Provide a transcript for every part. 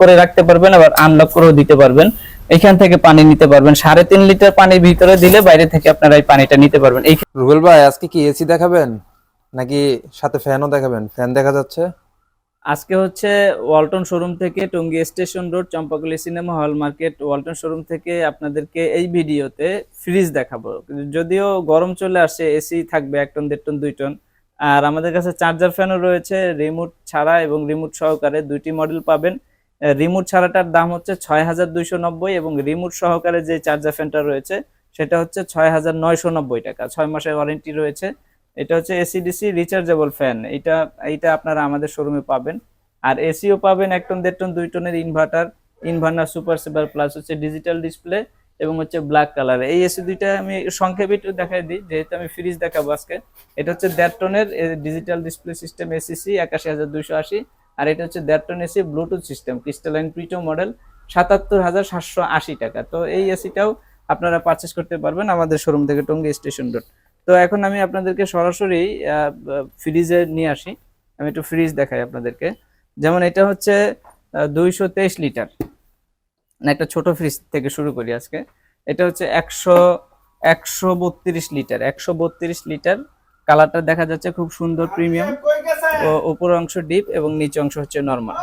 করে রাখতে পারবেন আবার আনলক করেও দিতে পারবেন। এখান থেকে পানি নিতে পারবেন। সাড়ে তিন লিটার পানির ভিতরে দিলে বাইরে থেকে আপনারা এই পানিটা নিতে পারবেন। এই রুবেল ভাই আজকে কি এসি দেখাবেন? নাকি সাথে ফ্যানও দেখাবেন? ফ্যান দেখা যাচ্ছে? আজকে হচ্ছে ওয়ালটন শোরুম থেকে Tongi station road Champakali cinema hall market Walton showroom থেকে আপনাদেরকে এই ভিডিওতে ফ্রিজ দেখাবো। যদিও গরম চলে আসে এসি থাকবে এক টন দেড় টন দুই টন। আর আমাদের কাছে চার্জার ফ্যানও রয়েছে। রিমোট ছাড়া এবং রিমোট সহকারে দুইটি মডেল পাবেন। রিমোট ছাড়াটার দাম হচ্ছে ছয় হাজার দুইশো নব্বই এবং রিমোট সহকারে যে চার্জার ফ্যানটা রয়েছে, সেটা হচ্ছে ছয় হাজার নয়শো নব্বই টাকা। ছয় মাসের ওয়ারেন্টি রয়েছে। এটা হচ্ছে এসিডিসি রিচার্জেবল ফ্যান। এটা এটা আপনারা আমাদের শোরুমে পাবেন। আর এসিও পাবেন এক টন, দেড় টন, দুই টনের inverter. Inverter super saver plus হচ্ছে ডিজিটাল ডিসপ্লে এবং হচ্ছে ব্ল্যাক কালার। এই এসি দুইটা আমি সংক্ষেপে একটু দেখাই দিই, যেহেতু আমি ফ্রিজ দেখাবো আজকে। এটা হচ্ছে দেড় টনের ডিজিটাল ডিসপ্লে সিস্টেম এসিসি, একাশি হাজার দুইশো আশি। আর এটা হচ্ছে দেড় ton AC Bluetooth system crystalline প্রিটো model সাতাত্তর হাজার সাতশো আশি টাকা। তো এই এসিটাও আপনারা পারচেস করতে পারবেন আমাদের শোরুম থেকে টঙ্গী স্টেশন রোড তো এখন আমি আপনাদেরকে সরাসরি ফ্রিজে নিয়ে আসি। আমি একটু ফ্রিজ দেখাই আপনাদেরকে। যেমন এটা হচ্ছে দুইশো তেইশ লিটার। একটা ছোট ফ্রিজ থেকে শুরু করি আজকে। এটা হচ্ছে একশো একশো বত্রিশ লিটার, একশো বত্রিশ লিটার কালারটা দেখা যাচ্ছে খুব সুন্দর প্রিমিয়াম। ও উপর অংশ ডিপ এবং নিচে অংশ হচ্ছে নর্মাল।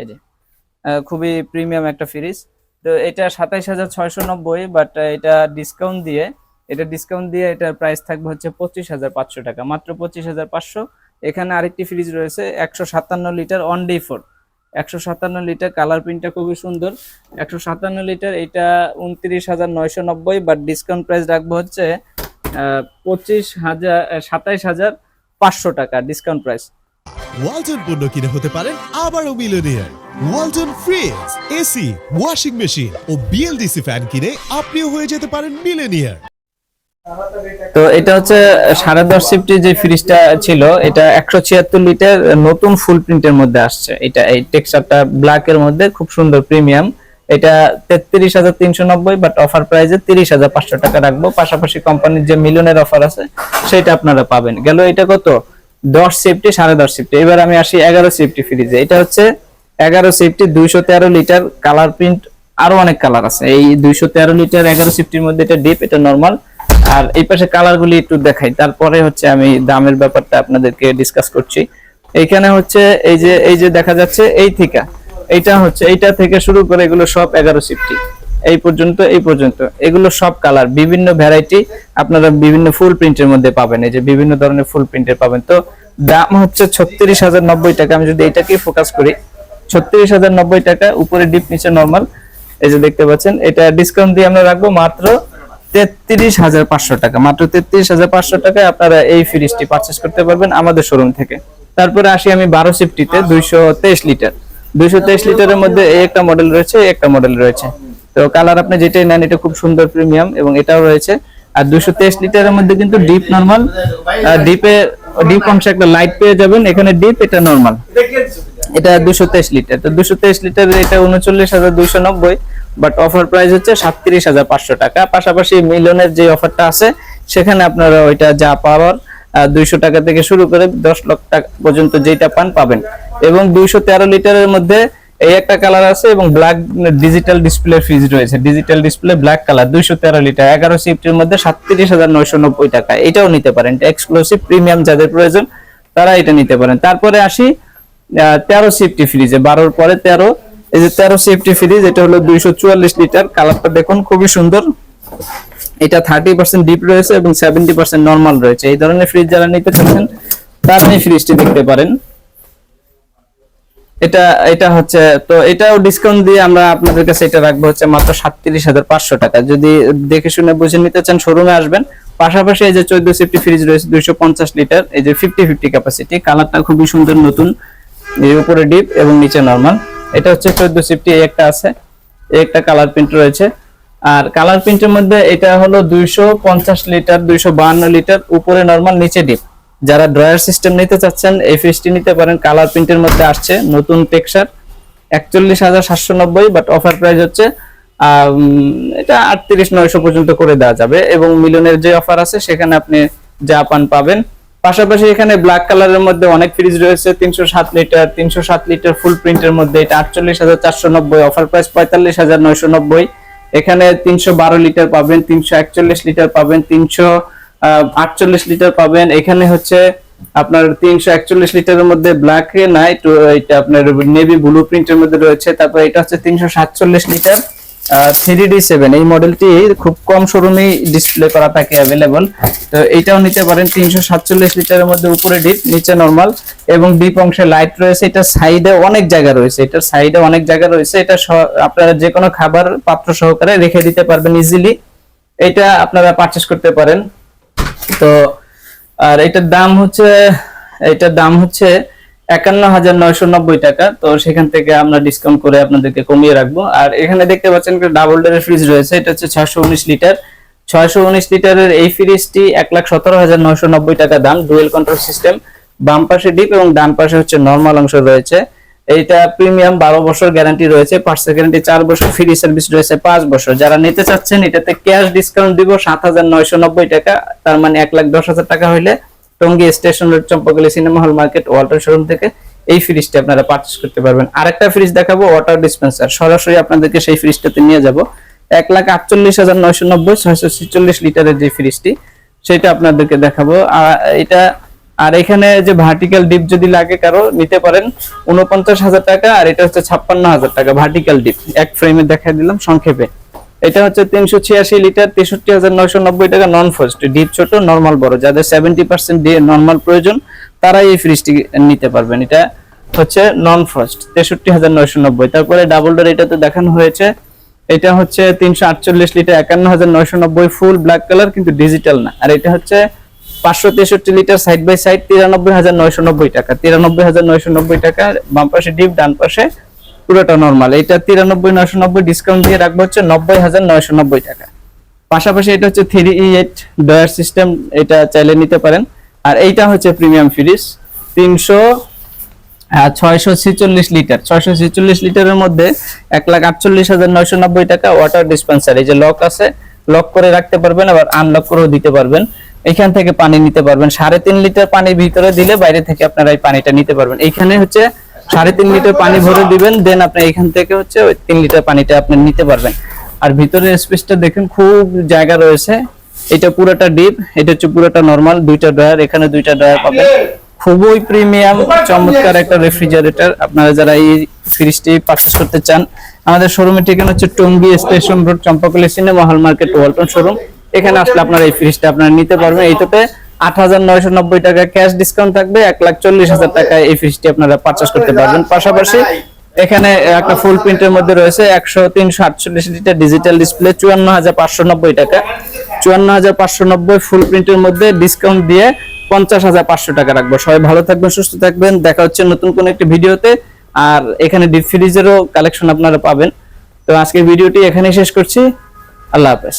এই যে খুবই প্রিমিয়াম একটা ফ্রিজ। তো এটা সাতাইশ হাজার ছয়শো নব্বই বাট এটা ডিসকাউন্ট দিয়ে, এটা ডিসকাউন্ট দিয়ে এটার প্রাইস থাকবে হচ্ছে পঁচিশ হাজার পাঁচশো টাকা। মাত্র পঁচিশ হাজার পাঁচশো। এখানে আরেকটি ফ্রিজ রয়েছে, একশো সাতান্ন লিটার অন ডে ফোর একশো সাতান্ন লিটার কালার প্রিন্টটা খুবই সুন্দর। একশো সাতান্ন লিটার, এটা উনত্রিশ হাজার নয়শো নব্বই বাট ডিসকাউন্ট প্রাইস রাখব হচ্ছে পঁচিশ হাজার সাতাইশ হাজার পাঁচশো টাকা ডিসকাউন্ট প্রাইস ওয়ালটন পণ্য কিনে হতে পারেন আবারও millionaire. Walton fridge AC washing machine ও বিএলডিসি ফ্যান কিনে আপনিও হয়ে যেতে পারেন মিলিয়নিয়ার। তো এটা হচ্ছে সাড়ে দশ সিফটি যে ফ্রিজটা ছিল এটা একশো ছিয়াত্তর লিটার নতুন ফুল প্রিন্টের মধ্যে আসছে। এটা এই টেক্সচারটা ব্ল্যাক এর মধ্যে খুব সুন্দর প্রিমিয়াম এটা তেত্রিশ হাজার তিনশো নব্বই বাট অফার প্রাইসে তিরিশ হাজার পাঁচশো টাকা রাখব। পাশাপাশি কোম্পানির যে মিলনের অফার আছে, সেটা আপনারা পাবেন। গেল এটা কত? দশ সেফটি সাড়ে দশ সেফটি এবার আমি আসি এগারো সেফটি ফ্রিজে। এটা হচ্ছে এগারো সেফটি দুইশো তেরো লিটার কালার প্রিন্ট আরও অনেক কালার আছে। এই দুইশো তেরো লিটার এগারো সেফটির মধ্যে এটা ডিপ এটা নর্মাল আর এই পাশে কালার গুলি একটু দেখাই। তারপরে হচ্ছে আমি দামের ব্যাপারটা আপনাদেরকে ডিসকাস করছি। এইখানে হচ্ছে এই যে এই যে দেখা যাচ্ছে, এই থেকে। এইটা হচ্ছে, এইটা থেকে শুরু করে এগুলো সব এগারো সিফটি এই পর্যন্ত এই পর্যন্ত। এগুলো সব কালার বিভিন্ন ভ্যারাইটি আপনারা বিভিন্ন ফুল প্রিন্টের মধ্যে পাবেন। এই যে বিভিন্ন ধরনের ফুল প্রিন্টের পাবেন। তো দাম হচ্ছে ছত্রিশ হাজার নব্বই টাকা। আমি যদি এটাকে ফোকাস করি, ছত্রিশ হাজার নব্বই টাকা, উপরে ডিপ নিচে নর্মাল এই যে দেখতে পাচ্ছেন, এটা ডিসকাউন্ট দিয়ে আমরা রাখব মাত্র তেত্রিশ হাজার পাঁচশো টাকা। মাত্র তেত্রিশ হাজার পাঁচশো টাকায় আপনারা এই ফ্রিজটি পারচেস করতে পারবেন আমাদের শোরুম থেকে। তারপরে আসি আমি বারো সিফটিতে দুইশো তেইশ লিটার দুইশো তেইশ লিটারের মধ্যে এই একটা মডেল রয়েছে একটা মডেল রয়েছে। তো কালার আপনি যেটাই নেন, এটা খুব সুন্দর প্রিমিয়াম এবং এটাও রয়েছে। আর দুইশো তেইশ লিটারের মধ্যে কিন্তু ডিপ নর্মাল ডিপে ডিপ অংশে একটা লাইট পেয়ে যাবেন। এখানে ডিপ এটা নর্মাল এটা দুশো তেইশ লিটার তো দুশো তেইশ লিটার এটা উনচল্লিশ হাজার দুইশো নব্বই বাট অফার প্রাইস হচ্ছে সাতত্রিশ হাজার পাঁচশো টাকা। পাশাপাশি মিলনের যে অফারটা আছে, সেখানে আপনারা ওইটা যা পাওয়ার দুইশো টাকা থেকে শুরু করে দশ লক্ষ টাকা পর্যন্ত যেটা পান পাবেন। এবং দুইশো তেরো লিটারের মধ্যে এই একটা কালার আছে এবং ব্ল্যাক ডিজিটাল ডিসপ্লে ফ্রিজ রয়েছে। ডিজিটাল ডিসপ্লে ব্ল্যাক কালার দুইশো তেরো লিটার, এগারো সিফটির মধ্যে সাতত্রিশ হাজার নয়শো নব্বই টাকা। এটাও নিতে পারেন। এক্সক্লুসিভ প্রিমিয়াম যাদের প্রয়োজন, তারা এটা নিতে পারেন। তারপরে আসি তেরো সিফটি ফ্রিজে বারোর পরে তেরো, এই যে তেরো সিফটি ফ্রিজ এটা হলো দুইশো চুয়াল্লিশ লিটার। কালারটা দেখুন, খুবই সুন্দর। এটা থার্টি পার্সেন্ট ডিপ রয়েছে এবং সেভেন্টি পার্সেন্ট নর্মাল রয়েছে। এই ধরনের ফ্রিজ যারা নিতে চাচ্ছেন তারা এই ফ্রিজটি দেখতে পারেন। এটা এটা হচ্ছে, তো এটাও ডিসকাউন্ট দিয়ে আমরা আপনাদের কাছে এটা রাখব হচ্ছে মাত্র সাতত্রিশ হাজার পাঁচশো টাকা। যদি দেখে শুনে বুঝে নিতে চান শোরুমে আসবেন। পাশাপাশি এই যে চোদ্দ সিফটি ফ্রিজ রয়েছে, দুইশো পঞ্চাশ লিটার এই যে ফিফটি ফিফটি ক্যাপাসিটি কালারটা খুবই সুন্দর নতুন এর উপরে ডিপ এবং নিচে নর্মাল এটা হচ্ছে চোদ্দ সিফটি একটা আছে একটা কালার প্রিন্ট রয়েছে। আর কালার প্রিন্টের মধ্যে এটা হলো দুইশো পঞ্চাশ লিটার দুইশো বাহান্ন লিটার উপরে নর্মাল নিচে ডিপ যারা ড্রয়ার সিস্টেম নিতে চাচ্ছেন, এই ফ্রিজটি নিতে পারেন। কালার প্রিন্টের মধ্যে আসছে নতুন টেক্সার একচল্লিশ হাজার সাতশো নব্বই বাট অফার প্রাইস হচ্ছে এটা আটত্রিশ নয়শো পর্যন্ত করে দেওয়া যাবে। এবং মিলনের যে অফার আছে, সেখানে আপনি যা পান পাবেন। পাশাপাশি এখানে ব্ল্যাক কালারের মধ্যে অনেক ফ্রিজ রয়েছে, তিনশো সাত লিটার তিনশো সাত লিটার ফুল প্রিন্টের মধ্যে এটা আটচল্লিশ হাজার চারশো নব্বই অফার প্রাইস পঁয়তাল্লিশ হাজার নয়শো নব্বই। এখানে তিনশো বারো লিটার পাবেন, তিনশো একচল্লিশ লিটার পাবেন, তিনশো আটচল্লিশ লিটার পাবেন। এখানে হচ্ছে আপনার তিনশো একচল্লিশ লিটারের মধ্যে ব্ল্যাক নাই এটা আপনার নেভি ব্লু প্রিন্টের মধ্যে রয়েছে। তারপর এটা হচ্ছে তিনশো সাতচল্লিশ লিটার। থ্রি ডি সেভেন এই মডেলটি খুব কম শোরুমেই ডিসপ্লে করা থাকে অ্যাভেলেবল তো এইটাও নিতে পারেন তিনশো সাতচল্লিশ লিটারের মধ্যে উপরে ডিপ নিচে নর্মাল এবং ডিপ অংশে লাইট রয়েছে। এটা সাইডে অনেক জায়গা রয়েছে। এটার সাইডে অনেক জায়গা রয়েছে। এটা আপনারা যে কোনো খাবার পাত্র সহকারে রেখে দিতে পারবেন ইজিলি এটা আপনারা পারচেস করতে পারেন। তো, আর এটার দাম হচ্ছে, এটার দাম হচ্ছে একান্ন হাজার নয়শো নব্বই টাকা। তো সেখান থেকে আমরা ডিসকাউন্ট করে আপনাদেরকে কমিয়ে রাখব। আর এখানে দেখতে পাচ্ছেন ডাবল ডোরের ফ্রিজ রয়েছে। এটা হচ্ছে ছয়শো উনিশ লিটার ছয়শো উনিশ লিটারের এই ফ্রিজটি এক লাখ সতেরো হাজার নয়শো নব্বই টাকা দাম। ডুয়েল কন্ট্রোল সিস্টেম বাম পাশে ডিপ এবং ডান পাশে হচ্ছে নর্মাল অংশ রয়েছে। এইটা প্রিমিয়াম বারো বছর গ্যারান্টি রয়েছে। পার্সেল গ্যারান্টি চার বছর ফ্রি সার্ভিস রয়েছে পাঁচ বছর। যারা নিতে চাচ্ছেন, এটাতে ক্যাশ ডিসকাউন্ট দিব সাত হাজার নয়শো নব্বই টাকা। তার মানে এক লাখ দশ হাজার টাকা হইলে Tongi station road, Champakali cinema hall, market water showroom থেকে এই ফ্রিজটি আপনারা পারচেস করতে পারবেন। আরেকটা ফ্রিজ দেখাবো ওয়াটার ডিসপেন্সার সরাসরি আপনাদেরকে সেই ফ্রিজটাতে নিয়ে যাব। এক লাখ আটচল্লিশ হাজার নয়শো নব্বই, ছয়শো ছিচল্লিশ লিটারের যে ফ্রিজটি সেটা আপনাদেরকে দেখাবো। আর এটা, আর এখানে যে ভার্টিক্যাল ডিপ যদি লাগে কারও, নিতে পারেন উনপঞ্চাশ হাজার টাকা, আর এটা হচ্ছে ছাপ্পান্ন হাজার টাকা ভার্টিক্যাল ডিপ এক ফ্রেমে দেখা দিলাম, সংক্ষেপে। এটা হচ্ছে তিনশো ছিয়াশি লিটার, তেষট্টি হাজার নয়শো নব্বই টাকা নন ফার্স্ট ডিপ ছোট নর্মাল বড়। যাদের সেভেন্টি পার্সেন্ট নর্মাল প্রয়োজন, তারাই এই ফ্রিজটি নিতে পারবেন। এটা হচ্ছে নন ফার্স্ট তেষট্টি হাজার নয়শো নব্বই। তারপরে ডাবল ডোর এটাতে দেখানো হয়েছে। এটা হচ্ছে তিনশো আটচল্লিশ লিটার, একান্ন হাজার নয়শো নব্বই ফুল ব্ল্যাক কালার কিন্তু ডিজিটাল না। আর এটা হচ্ছে পাঁচশো তেষট্টি লিটার সাইড বাই সাইড তিরানব্বই হাজার নয়শো নব্বই টাকা। তিরানব্বই হাজার নয়শো নব্বই টাকা বাম পাশে ডিপ ডান পাশে পুরোটা নর্মাল এটা তিরানব্বই, নয়শো নব্বই ডিসকাউন্ট দিয়ে রাখব হচ্ছে নব্বই হাজার নয়শো নব্বই টাকা। পাশাপাশি এটা হচ্ছে থ্রি এইট ডয়ার সিস্টেম এটা চাইলে নিতে পারেন। আর এইটা হচ্ছে প্রিমিয়াম ফ্রিজ তিনশো ছয়শো ছিচল্লিশ লিটার ছয়শো ছিচল্লিশ লিটারের মধ্যে এক লাখ আটচল্লিশ হাজার নয়শো নব্বই টাকা ওয়াটার ডিসপেন্সার এই যে লক আছে লক করে রাখতে পারবেন, আবার আনলক করেও দিতে পারবেন। এখান থেকে পানি নিতে পারবেন। সাড়ে তিন লিটার পানি ভিতরে দিলে বাইরে থেকে আপনারা এই পানিটা নিতে পারবেন। এইখানে হচ্ছে সাড়ে তিন লিটার পানি ভরে দিবেন, দেন আপনি এখান থেকে হচ্ছে ওই তিন লিটার পানিটা আপনি নিতে পারবেন। আর ভিতরে স্পেসটা দেখেন, খুব জায়গা রয়েছে। এটা পুরোটা ডিপ, এটা হচ্ছে পুরোটা নর্মাল, দুইটা ড্রয়ার, এখানে দুইটা ড্রয়ার পাবেন। খুবই প্রিমিয়াম, চমৎকার একটা রেফ্রিজারেটর। আপনারা যারা এই ফ্রিজটি পারচেস করতে চান, আমাদের শোরুমের ঠিকানা হচ্ছে Tongi station road Champakali cinema hall market Walton showroom এখানে আসলে আপনারা এই ফ্রিজটা আপনারা নিতে পারবেন। এইটাতে আট হাজার নয়শো নব্বই টাকা ক্যাশ ডিসকাউন্ট থাকবে, এক লাখ চল্লিশ হাজার টাকায় এই ফ্রিজটি আপনারা পারচেস করতে পারবেন। পাশাপাশি এখানে একটা ফুল প্রিন্টের মধ্যে রয়েছে একশো তিনশো আটচল্লিশ লিটার ডিজিটাল ডিসপ্লে চুয়ান্ন হাজার পাঁচশো নব্বই টাকা। চুয়ান্ন হাজার পাঁচশো নব্বই ফুল প্রিন্টের মধ্যে ডিসকাউন্ট দিয়ে পঞ্চাশ হাজার পাঁচশো টাকা রাখব। সবাই ভালো থাকবেন, সুস্থ থাকবেন। দেখা হচ্ছে নতুন কোন একটি ভিডিওতে। আর এখানে ডিপ ফ্রিজেরও কালেকশন আপনারা পাবেন। তো আজকের ভিডিওটি এখানেই শেষ করছি। আল্লাহ হাফেজ।